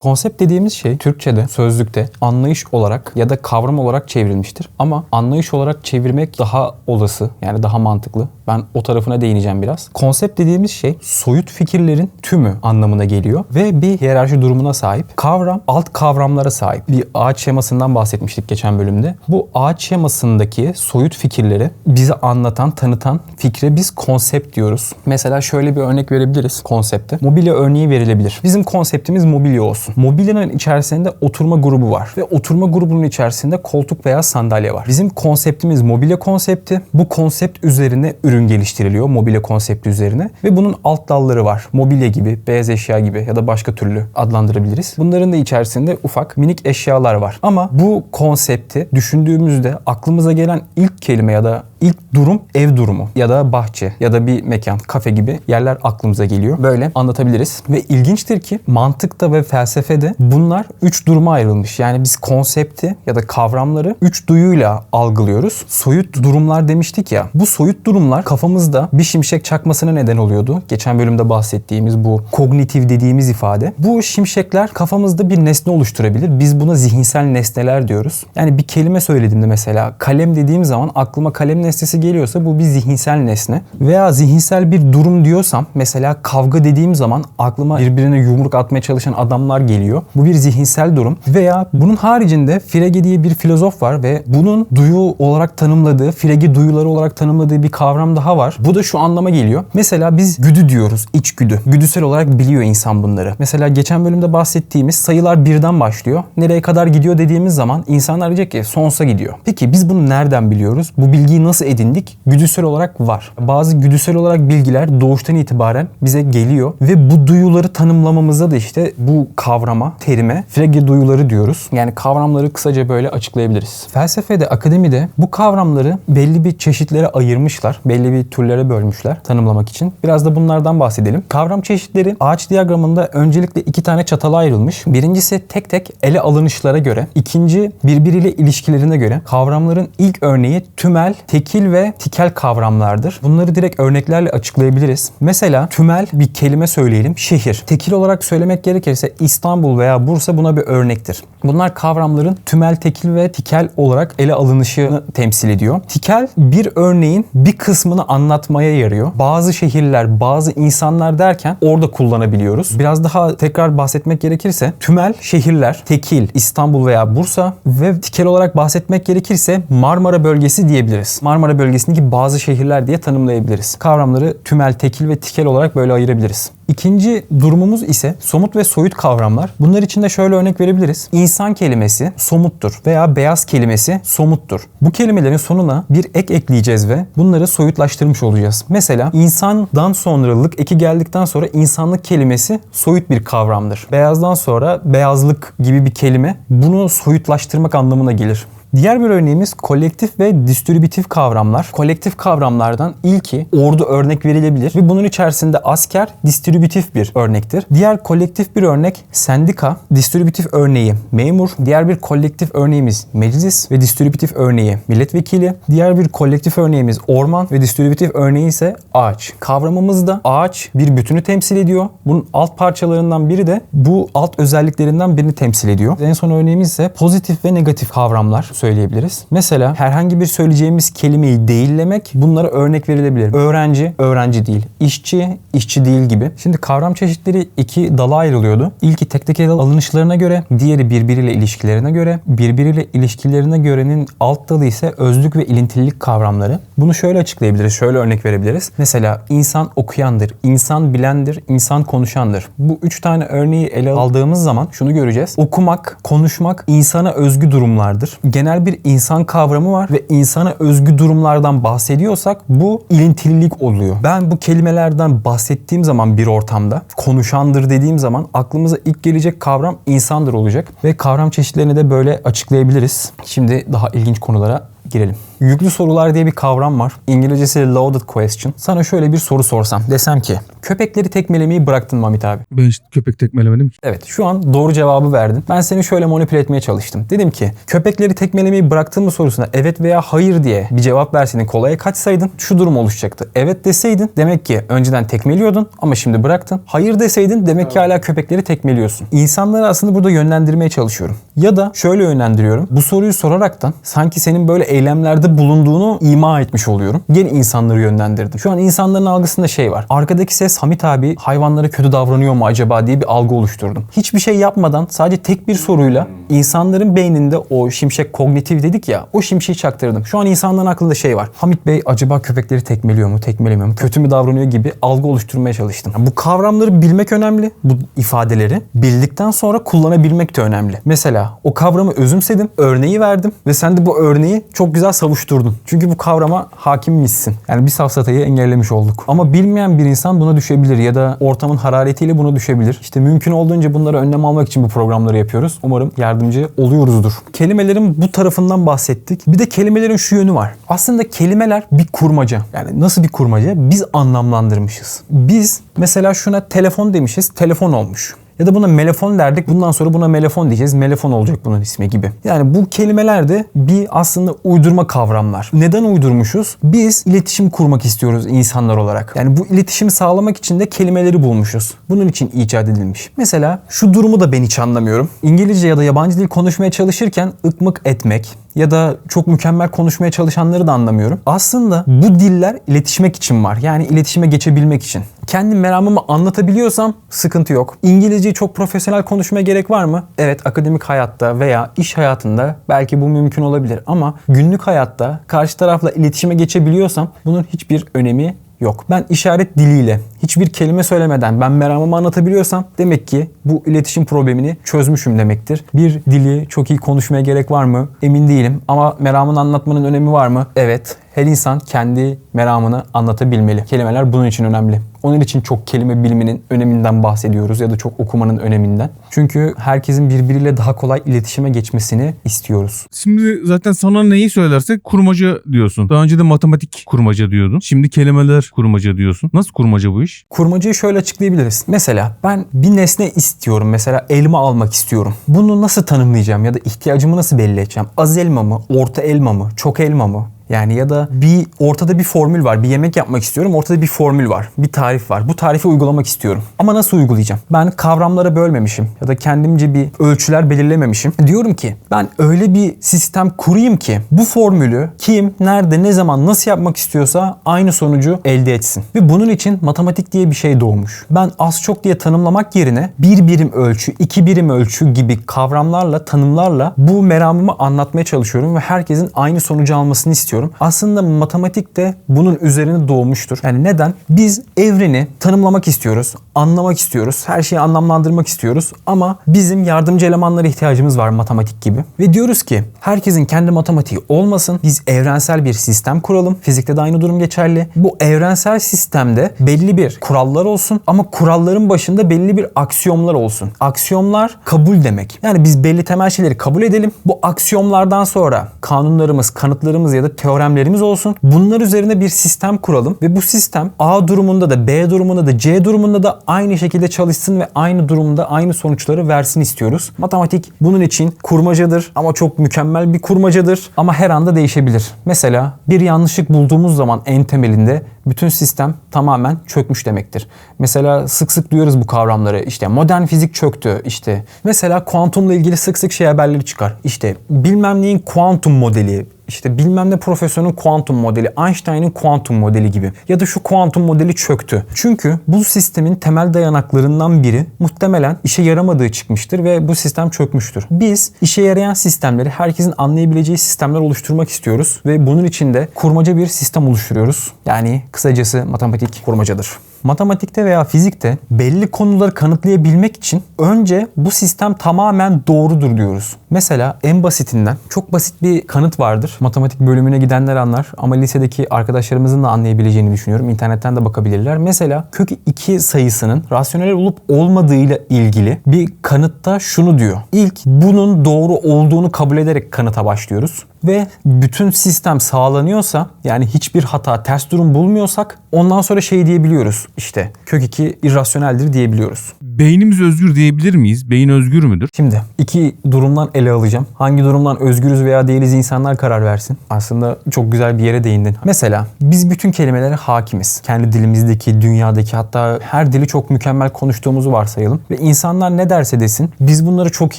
Konsept dediğimiz şey Türkçe'de, sözlükte anlayış olarak ya da kavram olarak çevrilmiştir. Ama anlayış olarak çevirmek daha olası, yani daha mantıklı. Ben o tarafına değineceğim biraz. Konsept dediğimiz şey soyut fikirlerin tümü anlamına geliyor ve bir hiyerarşi durumuna sahip. Kavram alt kavramlara sahip. Bir ağaç şemasından bahsetmiştik geçen bölümde. Bu ağaç şemasındaki soyut fikirleri bize anlatan, tanıtan fikre biz konsept diyoruz. Mesela şöyle bir örnek verebiliriz konsepte. Mobilya örneği verilebilir. Bizim konseptimiz mobilya olsun. Mobilyanın içerisinde oturma grubu var ve oturma grubunun içerisinde koltuk veya sandalye var. Bizim konseptimiz mobilya konsepti. Bu konsept üzerine ürün geliştiriliyor mobilya konsepti üzerine ve bunun alt dalları var. Mobilya gibi, beyaz eşya gibi ya da başka türlü adlandırabiliriz. Bunların da içerisinde ufak minik eşyalar var. Ama bu konsepti düşündüğümüzde aklımıza gelen ilk kelime ya da ilk durum ev durumu ya da bahçe ya da bir mekan, kafe gibi yerler aklımıza geliyor. Böyle anlatabiliriz. Ve ilginçtir ki mantıkta ve felsefede bunlar üç duruma ayrılmış. Yani biz konsepti ya da kavramları üç duyuyla algılıyoruz. Soyut durumlar demiştik ya. Bu soyut durumlar kafamızda bir şimşek çakmasına neden oluyordu. Geçen bölümde bahsettiğimiz bu kognitif dediğimiz ifade. Bu şimşekler kafamızda bir nesne oluşturabilir. Biz buna zihinsel nesneler diyoruz. Yani bir kelime söylediğimde mesela kalem dediğim zaman aklıma kalem nesnesi geliyorsa bu bir zihinsel nesne. Veya zihinsel bir durum diyorsam mesela kavga dediğim zaman aklıma birbirine yumruk atmaya çalışan adamlar geliyor. Bu bir zihinsel durum. Veya bunun haricinde Frege diye bir filozof var ve bunun duyu olarak tanımladığı, Frege duyuları olarak tanımladığı bir kavram daha var. Bu da şu anlama geliyor. Mesela biz güdü diyoruz, içgüdü. Güdüsel olarak biliyor insan bunları. Mesela geçen bölümde bahsettiğimiz sayılar birden başlıyor. Nereye kadar gidiyor dediğimiz zaman insanlar diyecek ki sonsuza gidiyor. Peki biz bunu nereden biliyoruz? Bu bilgiyi nasıl edindik? Güdüsel olarak var. Bazı güdüsel olarak bilgiler doğuştan itibaren bize geliyor ve bu duyuları tanımlamamızda da işte bu kavrama, terime Frege duyuları diyoruz. Yani kavramları kısaca böyle açıklayabiliriz. Felsefede, akademide bu kavramları belli bir çeşitlere ayırmışlar. Belli bir türlere bölmüşler tanımlamak için. Biraz da bunlardan bahsedelim. Kavram çeşitleri ağaç diyagramında öncelikle iki tane çatala ayrılmış. Birincisi tek tek ele alınışlara göre. ikinci birbiriyle ilişkilerine göre. Kavramların ilk örneği tümel, tekil ve tikel kavramlardır. Bunları direkt örneklerle açıklayabiliriz. Mesela tümel bir kelime söyleyelim. Şehir. Tekil olarak söylemek gerekirse İstanbul veya Bursa buna bir örnektir. Bunlar kavramların tümel, tekil ve tikel olarak ele alınışını temsil ediyor. Tikel bir örneğin bir kısmını anlatmaya yarıyor. Bazı şehirler, bazı insanlar derken orada kullanabiliyoruz. Biraz daha tekrar bahsetmek gerekirse tümel şehirler, tekil İstanbul veya Bursa ve tikel olarak bahsetmek gerekirse Marmara bölgesi diyebiliriz. Marmara bölgesindeki bazı şehirler diye tanımlayabiliriz. Kavramları tümel, tekil ve tikel olarak böyle ayırabiliriz. İkinci durumumuz ise somut ve soyut kavramlar. Bunlar için de şöyle örnek verebiliriz. İnsan kelimesi somuttur veya beyaz kelimesi somuttur. Bu kelimelerin sonuna bir ek ekleyeceğiz ve bunları soyutlaştırmış olacağız. Mesela insandan sonralık eki geldikten sonra insanlık kelimesi soyut bir kavramdır. Beyazdan sonra beyazlık gibi bir kelime bunu soyutlaştırmak anlamına gelir. Diğer bir örneğimiz kolektif ve distribütif kavramlar. Kolektif kavramlardan ilki ordu örnek verilebilir ve bunun içerisinde asker distribütif bir örnektir. Diğer kolektif bir örnek sendika, distribütif örneği memur. Diğer bir kolektif örneğimiz meclis ve distribütif örneği milletvekili. Diğer bir kolektif örneğimiz orman ve distribütif örneği ise ağaç. Kavramımızda ağaç bir bütünü temsil ediyor. Bunun alt parçalarından biri de bu alt özelliklerinden birini temsil ediyor. En son örneğimiz ise pozitif ve negatif kavramlar söyleyebiliriz. Mesela herhangi bir söyleyeceğimiz kelimeyi değillemek bunlara örnek verilebilir. Öğrenci, öğrenci değil. İşçi, işçi değil gibi. Şimdi kavram çeşitleri iki dala ayrılıyordu. İlki tek tek ele alınışlarına göre, diğeri birbiriyle ilişkilerine göre, birbiriyle ilişkilerine görenin alt dalı ise özlük ve ilintililik kavramları. Bunu şöyle açıklayabiliriz, şöyle örnek verebiliriz. Mesela insan okuyandır, insan bilendir, insan konuşandır. Bu üç tane örneği ele aldığımız zaman şunu göreceğiz. Okumak, konuşmak insana özgü durumlardır. Genel bir insan kavramı var ve insana özgü durumlardan bahsediyorsak bu ilintililik oluyor. Ben bu kelimelerden bahsettiğim zaman bir ortamda konuşandır dediğim zaman aklımıza ilk gelecek kavram insandır olacak ve kavram çeşitlerini de böyle açıklayabiliriz. Şimdi daha ilginç konulara girelim. Yüklü sorular diye bir kavram var. İngilizcesi loaded question. Sana şöyle bir soru sorsam. Desem ki köpekleri tekmelemeyi bıraktın mı Hamit abi? Ben hiç köpek tekmelemedim ki. Evet şu an doğru cevabı verdin. Ben seni şöyle manipüle etmeye çalıştım. Dedim ki köpekleri tekmelemeyi bıraktın mı sorusuna evet veya hayır diye bir cevap verseydin kolaya kaçsaydın şu durum oluşacaktı. Evet deseydin demek ki önceden tekmeliyordun ama şimdi bıraktın. Hayır deseydin demek ki hala köpekleri tekmeliyorsun. İnsanları aslında burada yönlendirmeye çalışıyorum. Ya da şöyle yönlendiriyorum. Bu soruyu soraraktan sanki senin böyle eylemlerde bulunduğunu ima etmiş oluyorum. Gene insanları yönlendirdim. Şu an insanların algısında şey var. Arkadaki ses Hamit abi hayvanlara kötü davranıyor mu acaba diye bir algı oluşturdum. Hiçbir şey yapmadan sadece tek bir soruyla insanların beyninde o şimşek kognitif dedik ya o şimşeği çaktırdım. Şu an insanların aklında şey var. Hamit Bey acaba köpekleri tekmeliyor mu, tekmelemiyor mu, kötü mü davranıyor gibi algı oluşturmaya çalıştım. Bu kavramları bilmek önemli. Bu ifadeleri bildikten sonra kullanabilmek de önemli. Mesela o kavramı özümsedim, örneği verdim ve sen de bu örneği çok güzel savuşturdun. Çünkü bu kavrama hakimmişsin. Yani bir safsatayı engellemiş olduk. Ama bilmeyen bir insan buna düşebilir ya da ortamın hararetiyle buna düşebilir. İşte mümkün olduğunca bunları önlem almak için bu programları yapıyoruz. Umarım yardımcı oluyoruzdur. Kelimelerin bu tarafından bahsettik. Bir de kelimelerin şu yönü var. Aslında kelimeler bir kurmaca. Yani nasıl bir kurmaca? Biz anlamlandırmışız. Biz mesela şuna telefon demişiz, telefon olmuş. Ya da buna melefon derdik. Bundan sonra buna melefon diyeceğiz. Melefon olacak bunun ismi gibi. Yani bu kelimeler de bir aslında uydurma kavramlar. Neden uydurmuşuz? Biz iletişim kurmak istiyoruz insanlar olarak. Yani bu iletişimi sağlamak için de kelimeleri bulmuşuz. Bunun için icat edilmiş. Mesela şu durumu da ben hiç anlamıyorum. İngilizce ya da yabancı dil konuşmaya çalışırken ıkmık etmek ya da çok mükemmel konuşmaya çalışanları da anlamıyorum. Aslında bu diller iletişmek için var. Yani iletişime geçebilmek için. Kendi meramımı anlatabiliyorsam sıkıntı yok. İngilizceyi çok profesyonel konuşmaya gerek var mı? Evet akademik hayatta veya iş hayatında belki bu mümkün olabilir ama günlük hayatta karşı tarafla iletişime geçebiliyorsam bunun hiçbir önemi yok. Ben işaret diliyle hiçbir kelime söylemeden ben meramımı anlatabiliyorsam demek ki bu iletişim problemini çözmüşüm demektir. Bir dili çok iyi konuşmaya gerek var mı? Emin değilim ama meramını anlatmanın önemi var mı? Evet. Her insan kendi meramını anlatabilmeli. Kelimeler bunun için önemli. Onun için çok kelime biliminin öneminden bahsediyoruz ya da çok okumanın öneminden. Çünkü herkesin birbiriyle daha kolay iletişime geçmesini istiyoruz. Şimdi zaten sana neyi söylersek kurmaca diyorsun. Daha önce de matematik kurmaca diyordun. Şimdi kelimeler kurmaca diyorsun. Nasıl kurmaca bu iş? Kurmacayı şöyle açıklayabiliriz. Mesela ben bir nesne istiyorum. Mesela elma almak istiyorum. Bunu nasıl tanımlayacağım ya da ihtiyacımı nasıl belli edeceğim? Az elma mı? Orta elma mı? Çok elma mı? Yani ya da bir ortada bir formül var. Bir yemek yapmak istiyorum. Ortada bir formül var. Bir tarif var. Bu tarifi uygulamak istiyorum. Ama nasıl uygulayacağım? Ben kavramlara bölmemişim ya da kendimce bir ölçüler belirlememişim. Diyorum ki ben öyle bir sistem kurayım ki bu formülü kim, nerede, ne zaman, nasıl yapmak istiyorsa aynı sonucu elde etsin. Ve bunun için matematik diye bir şey doğmuş. Ben az çok diye tanımlamak yerine bir birim ölçü, iki birim ölçü gibi kavramlarla, tanımlarla bu meramımı anlatmaya çalışıyorum ve herkesin aynı sonucu almasını istiyorum. Aslında matematik de bunun üzerine doğmuştur. Yani neden? Biz evreni tanımlamak istiyoruz, anlamak istiyoruz, her şeyi anlamlandırmak istiyoruz ama bizim yardımcı elemanlara ihtiyacımız var matematik gibi. Ve diyoruz ki herkesin kendi matematiği olmasın. Biz evrensel bir sistem kuralım. Fizikte de aynı durum geçerli. Bu evrensel sistemde belli bir kurallar olsun ama kuralların başında belli bir aksiyomlar olsun. Aksiyomlar kabul demek. Yani biz belli temel şeyleri kabul edelim. Bu aksiyomlardan sonra kanunlarımız, kanıtlarımız ya da teoremlerimiz olsun. Bunlar üzerine bir sistem kuralım ve bu sistem A durumunda da B durumunda da C durumunda da aynı şekilde çalışsın ve aynı durumda aynı sonuçları versin istiyoruz. Matematik bunun için kurmacadır ama çok mükemmel bir kurmacadır ama her anda değişebilir. Mesela bir yanlışlık bulduğumuz zaman en temelinde bütün sistem tamamen çökmüş demektir. Mesela sık sık duyuyoruz bu kavramları. İşte modern fizik çöktü. İşte mesela kuantumla ilgili sık sık şey haberleri çıkar. İşte bilmem neyin kuantum modeli, işte bilmem ne profesörün kuantum modeli, Einstein'ın kuantum modeli gibi. Ya da şu kuantum modeli çöktü. Çünkü bu sistemin temel dayanaklarından biri muhtemelen işe yaramadığı çıkmıştır ve bu sistem çökmüştür. Biz işe yarayan sistemleri herkesin anlayabileceği sistemler oluşturmak istiyoruz ve bunun için de kurmaca bir sistem oluşturuyoruz. Yani kısacası matematik kurmacadır. Matematikte veya fizikte belli konuları kanıtlayabilmek için önce bu sistem tamamen doğrudur diyoruz. Mesela en basitinden çok basit bir kanıt vardır. Matematik bölümüne gidenler anlar ama lisedeki arkadaşlarımızın da anlayabileceğini düşünüyorum. İnternetten de bakabilirler. Mesela kök 2 sayısının rasyonel olup olmadığıyla ilgili bir kanıtta şunu diyor. İlk bunun doğru olduğunu kabul ederek kanıta başlıyoruz. ve bütün sistem sağlanıyorsa yani hiçbir hata ters durum bulmuyorsak ondan sonra şey diyebiliyoruz işte kök 2 irrasyoneldir diyebiliyoruz. Beynimiz özgür diyebilir miyiz? Beyin özgür müdür? Şimdi iki durumdan ele alacağım. Hangi durumdan özgürüz veya değiliz insanlar karar versin. Aslında çok güzel bir yere değindin. Mesela biz bütün kelimelere hakimiz. Kendi dilimizdeki, dünyadaki hatta her dili çok mükemmel konuştuğumuzu varsayalım. Ve insanlar ne derse desin biz bunları çok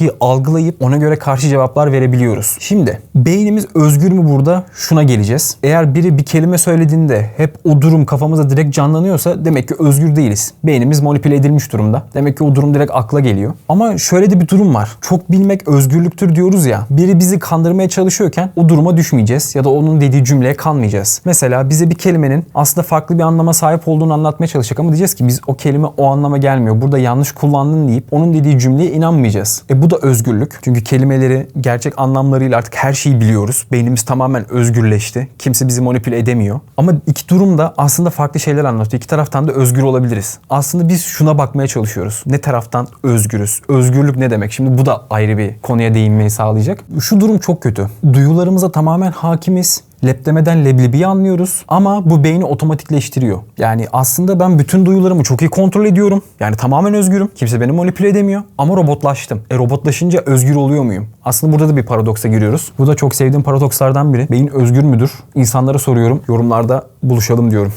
iyi algılayıp ona göre karşı cevaplar verebiliyoruz. Şimdi beynimiz özgür mü burada? Şuna geleceğiz. Eğer biri bir kelime söylediğinde hep o durum kafamıza direkt canlanıyorsa demek ki özgür değiliz. Beynimiz manipüle edilmiş durumda. Demek ki o durum direkt akla geliyor. Ama şöyle de bir durum var. Çok bilmek özgürlüktür diyoruz ya. Biri bizi kandırmaya çalışıyorken o duruma düşmeyeceğiz ya da onun dediği cümleye kanmayacağız. Mesela bize bir kelimenin aslında farklı bir anlama sahip olduğunu anlatmaya çalışacak ama diyeceğiz ki biz o kelime o anlama gelmiyor. Burada yanlış kullandın deyip onun dediği cümleye inanmayacağız. E bu da özgürlük. Çünkü kelimeleri gerçek anlamlarıyla artık her şeyi biliyoruz. Beynimiz tamamen özgürleşti. Kimse bizi manipüle edemiyor. Ama iki durum da aslında farklı şeyler anlatıyor. İki taraftan da özgür olabiliriz. Aslında biz şuna bakmaya çalışıyoruz. Ne taraftan özgürüz? Özgürlük ne demek? Şimdi bu da ayrı bir konuya değinmeyi sağlayacak. Şu durum çok kötü. Duyularımıza tamamen hakimiz. Leplemeden leblebiyi anlıyoruz ama bu beyni otomatikleştiriyor. Yani aslında ben bütün duyularımı çok iyi kontrol ediyorum. Yani tamamen özgürüm. Kimse beni manipüle edemiyor. Ama robotlaştım. E robotlaşınca özgür oluyor muyum? Aslında burada da bir paradoksa giriyoruz. Bu da çok sevdiğim paradokslardan biri. Beyin özgür müdür? İnsanlara soruyorum. Yorumlarda buluşalım diyorum.